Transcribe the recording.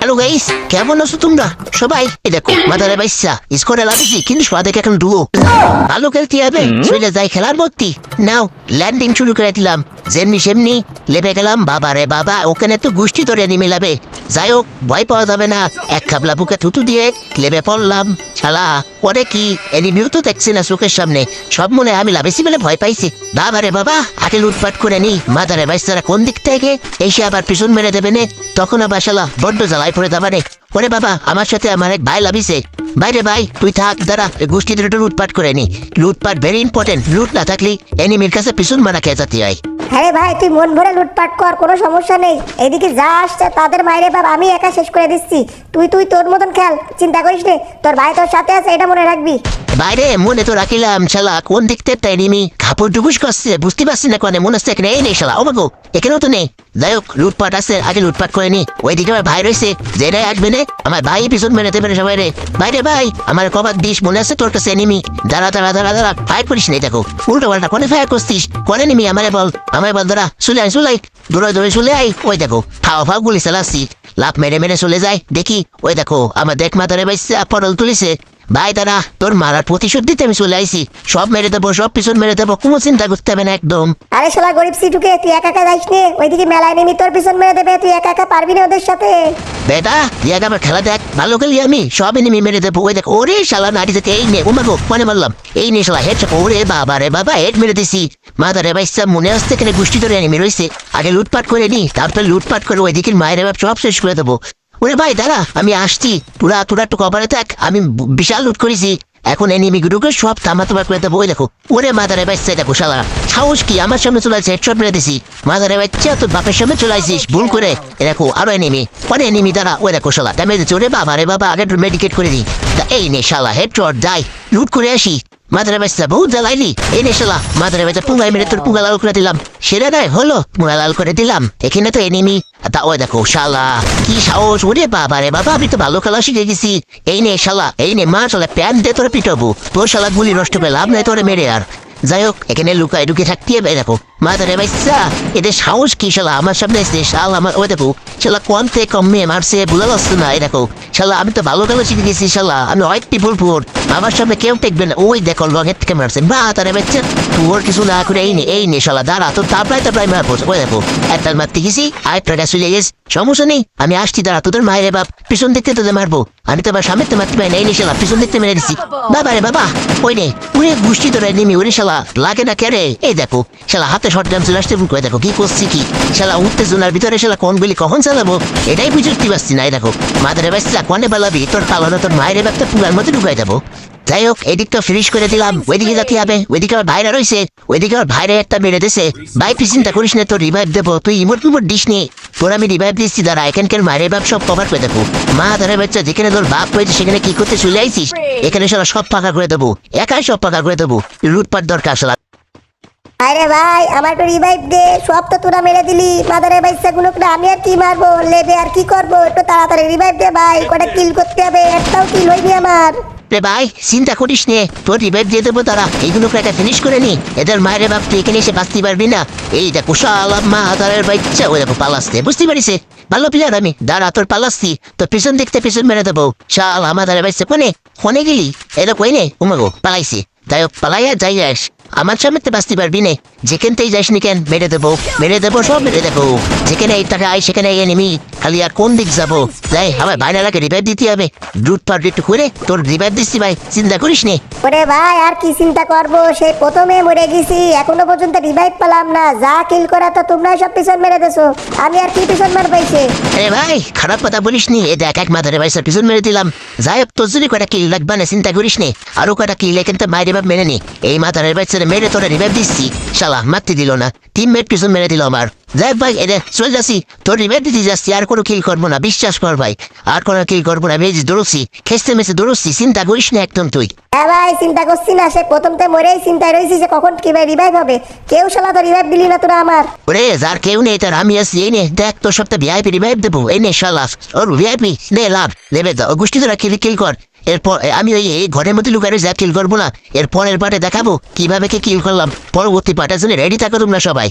Hello guys কেমন আছো তোমরা? সবাই দেখো মাদারে বাইসা স্কোরে লাগিয়েছি কিন্তু সোয়া দেখে এখন ডুবো। ভালো খেলতে হবে চলে যাই খেলার মধ্যে। নাও। ল্যান্ডিং শুরু করে দিলাম। যেমনি সেমনি লেপে গেলাম, বাবা রে বাবা, ওখানে তো গোষ্ঠী ধরে নিমে লাবে যাই হোক, ভয় পাওয়া যাবে না। এক খাবলা বুকে থুতু দিয়ে লেবে পড়লাম। শালা পরে কি এনিমিও তো দেখছি না চোখের সামনে। সব মনে আমি লাভেছি বলে ভয় পাইছি। বাবা রে বাবা আগে লুটপাট করে নি। মাদারে বাইসারা কোন দিক থেকে এসে আবার পিছন মেরে দেবে নে? তখন আবার শালা বড্ড জ্বালায় পড়ে রে ওরে বাবা আমার সাথে আমার এক ভাই লাভিছে। বাইরে ভাই তুই থাক দাঁড়া গোষ্ঠী দুটো লুটপাট করে নি। লুটপাট ভেরি ইম্পর্টেন্ট লুট না থাকলে এনিমির কাছে পিছন মারা খেয়ে যেতে হয়। হ্যাঁ ভাই তুই মন ভরে লুটপাট কর কোনো সমস্যা নেই। এদিকে যা আসছে তাদের মাইরে বাপ আমি একা শেষ করে দিচ্ছি। তুই তুই তোর মতন খেল চিন্তা করিস নে তোর ভাই তোর সাথে আছে এটা মনে রাখবি। বাইরে মনে তো রাখিলাম শালা কোন দিক থেকে তাই করছে বুঝতে পারছি না কোনে মনে হচ্ছে এখানে এই নেই শালা মাগো এখানেও তো নেই যাই হোক লুটপাট আছে আগে লুটপাট করে নি ওইদিকে আমার ভাই রয়েছে যেটাই আসবে নে আমার ভাই পিছন মেরে দেবে সবাই রে ভাই আমার কবার দিস মনে আছে তোর কাছে দাঁড়া দাঁড়া দাঁড়া দাঁড়া ফায়ার করিস নেই দেখো উল্টো পাল্টা কোনে ফায়ার করছিস কোনে নিমি আমারে বল আমায় বল দাঁড়া চলে আয় চলে দৌড়ে দৌড়ে চলে আয় ওই দেখো ফাও ফাও গুলি চালাচ্ছি লাভ মেরে মেরে চলে যায় দেখি ওই দেখো আমার দেখ মাথারে বাইসে পটল তুলিছে ভাই দাদা তোর মারার প্রতিশোধ দিতে আমি চলে আইছি। সব মেরে দেবো সব পিছন মেরে দেবো কোনো চিন্তা করতে হবে না একদম। আরে শালা গরিব সিটুকে তুই একা একা যাইস নে? ওইদিকে মেলায় নেমি তোর পিছন মেরে দেবে তুই একা একা পারবি না ওদের সাথে। বেটা দিয়ে আমার খেলা দেখ ভালো খেলি আমি সব এনিমি মেরে দেবো। ওই দেখ ওরে শালা নাড়ি যেতে এই নে ওমাগো মনে মারলাম। এই নে শালা হেড ওরে বাবা রে বাবা হেড মেরে দিছি। মাথা রে বাইসা মনে আসতে এখানে গোষ্ঠী ধরে এনিমি রয়েছে। আগে লুটপাট করে নি তারপরে লুটপাট করে ওইদিকে মায়ের বাপ সব শেষ করে দেবো। ওরে ভাই, দাঁড়া, আমি আসছি। তোরা তোরা একটু কভারে থাক, আমি বিশাল লুট করেছি। এখন এনিমি গুলোকে সব থামা তোমার করে দেবো, ওই দেখো। ওরে মাদারে বাচ্চা দেখো, শালা। সাহস কি? আমার সামনে চলে আসছে হেডশট মেরে দিছি। মাদারে বাচ্চা তোর বাপের সামনে চলে আসিস, ভুল করে। এ দেখো, আরও এনিমি পরে এনিমি দাঁড়া, ওই দেখো, শালা। ড্যামেজ দিচ্ছে। ওরে বাবা রে বাবা, আগে মেডিকেট করে দিই। এই নে, শালা হেডশট যাই। লুট করে আসি। মাদারে বাচ্চা বহুত জ্বালাইলি। এই নে, শালা, মাদারে বাচ্চা পুঙ্গাই মেরে তোর পুঙ্গা লাল করে দিলাম। সেটা নয় হলো, পুঙ্গা লাল করে দিলাম। এখানে তো এনিমি তা ওই দেখো, শালা, কি সাহস, ওরে বাবা রে বাবা, আমি তো ভালো খেলা শিখে গেছি। এই নে শালা, এই নে, মা, শালা, প্যান দে তোরে পিটাবো। তোর শালা গুলি নষ্ট করে লাভ নাই, তোরে মেরে আর। যাই হোক, এখানে লুকায় ঢুকে থাকতে হবে দেখো। মাদারে বাইসা, এদের সাহস কি শালা? আমার সামনে এসে শাল, আমার ওই দেখো, শালা কম থেকে কম মেয়ে মারছে, বুঝা যাচ্ছে না, এই দেখো। শালা, আমি তো ভালো খেলা শিখে গেছি, শালা, আমি অয়েকটি ফুলপুর আমার সামনে কেউ টেকবে না। ওই দেখো রঙের থেকে মারছে। বা, তারে বাচ্চা তোর কিছু না করে, এই নে এই নে, শালা, দাঁড়া, তোর তারপরে তারপরে মারবো ওই দেখো একটা মারতে গেছি আরেকটা চলে গেছে। সমস্যা নেই, আমি আসছি, দাঁড়া, তোদের মায়ের বাপ, পিছন দেখতে তোদের মারবো। আমি তো আবার সামনে তো মারতে পারি না। এই নে, শালা, পিছন দেখতে মেরে দিছি। বাবা রে বাবা, ওই নে, উড়ে গুষ্টি ধরে নেমি ওরে শালা, লাগে না কেরে? এই দেখো, শালা, হাতে শর্ট গান চলে আসতে করে দেখো, কি করছি কি? শালা, উত্তেজনার ভিতরে, শালা, কোন গুলি কখন চালাবো? এটাই বুঝতে পারছি না, এই দেখো। মাদারে বাচ্চা কনে পালাবি? তোর পালানো তোর মায়ের বাপটা পুরার মধ্যে ঢুকাই যাব যাই হোক এদিকটা ফিনিশ করে দিলাম। ওইদিকে যাতে হবে ওইদিকে আমার ভাইরা রয়েছে ওইদিকে আমার ভাইরা একটা মেরে দিছে ভাই তুই চিন্তা করিস না তোর রিভাইভ দেবো। তুই ইমোট ইমোট দিস নি। তোর আমি রিভাইভ দিচ্ছি দাঁড়া এখানকার মায়ের বাপ সব কভার করে দেবো? মা ধরে বাচ্চা যেখানে তোর বাপ হয়েছে সেখানে কি করতে চলে আইছিস? এখানে সারা সব ফাঁকা করে দেবো। একাই সব ফাঁকা করে দেবো। লুটপাট দরকার শালা আরে ভাই আমার একটু রিভাইভ দে সব তো তোরা মেরে দিলি। মাদারে বাইসা গুলো আমি আর কি মারবো? লেবে আর কি করব? একটু তাড়াতাড়ি রিভাইভ দে ভাই কটা কিল করতে হবে একটাও কিল হয়নি আমার। রে ভাই, চিন্তা করিস নে। রিভাইভ দিয়ে দেবো তারা। এইগুলোকে একটা ফিনিশ করে নি। এদের মায়ের বাপ তুই এখানে এসে বাঁচতে পারবি না। এই দেখো শালা মা তারের বাচ্চা। ওই দেখো পালাসতে বুঝতে পারিস ভালো প্লেয়ার আমি। দাঁড়া, তোর পালাসছি তোর পিছন দেখতে পিছন মেরে দেবো। শাল আমার তারের বাচ্চা। কোনে? ফোনে গেলি? এটা কই নে। উমাগো, পালাইছি। তাই পালাইয়া যাই যাস। আমার সামনে তো বাঁচতে পারবি নে। যেখানতেই যাস নি কেন মেরে দেবো। মেরে দেবো সব মেরে দেবো। যেখানে এই টাকা আয় সেখানে এনেমি খালি আর কোন দিক যাব? যাই আমার ভাইনারাকে রিভাইভ দিতে হবে। দুধ পার একটু করে তোর রিভাইভ দিচ্ছি ভাই। চিন্তা করিস নে। ওরে ভাই আর কি চিন্তা করব? সেই প্রথমে মরে গেছি এখনও পর্যন্ত রিভাইভ পেলাম না। যা কিল করা তো তোমরাই সব পিছন মেরে দেছো। আমি আর কি পিছন মার পাইছে আরে ভাই খারাপ কথা বলিস নি। এ দেখ এক মাথারে ভাইসার পিছন মেরে দিলাম। যাই তোর যদি কটা কিল লাগবে না চিন্তা করিস নে। আরও কটা কিল এখান থেকে মায়ের রিভাইভ মেনে নি। এই মাথারে ভাইসারে মেরে তোরা রিভাইভ দিচ্ছি। শালা মারতে দিল না। টিম মেট মেরে দিল আমার। দেখ ভাই এদের চলে যাচ্ছি। তোর রিভাইভ দিতে যাচ্ছি আর কোনো কিল করব না। বিশ্বাস কর ভাই আর কোনো কিল করব না। বেশ দৌড়ছি খেসতে মেসে দৌড়ছি চিন্তা করিস না একদম তুই। হ্যাঁ ভাই চিন্তা করছি না সে প্রথমতে মরেই চিন্তায় রয়েছি যে কখন কি ভাই রিভাইভ হবে। কেউ শালা তো রিভাইভ দিলি না তোরা আমার। ওরে যার কেউ নেই তার আমি আছি এই নে দেখ তোর সপ্তাহে ভিআইপি রিভাইভ দেবো। এই নে শালা ওর ভিআইপি নে লাভ নেবে দাও গোষ্ঠী তোরা কিল কিল কর। এরপর আমি ওই, এই ঘরের মধ্যে লুকারে যা কিল করব না, এর পরের পাটে দেখাবো কীভাবে কে কিল করলাম। পরবর্তী পাটার জন্য রেডি থাকো তোমরা সবাই।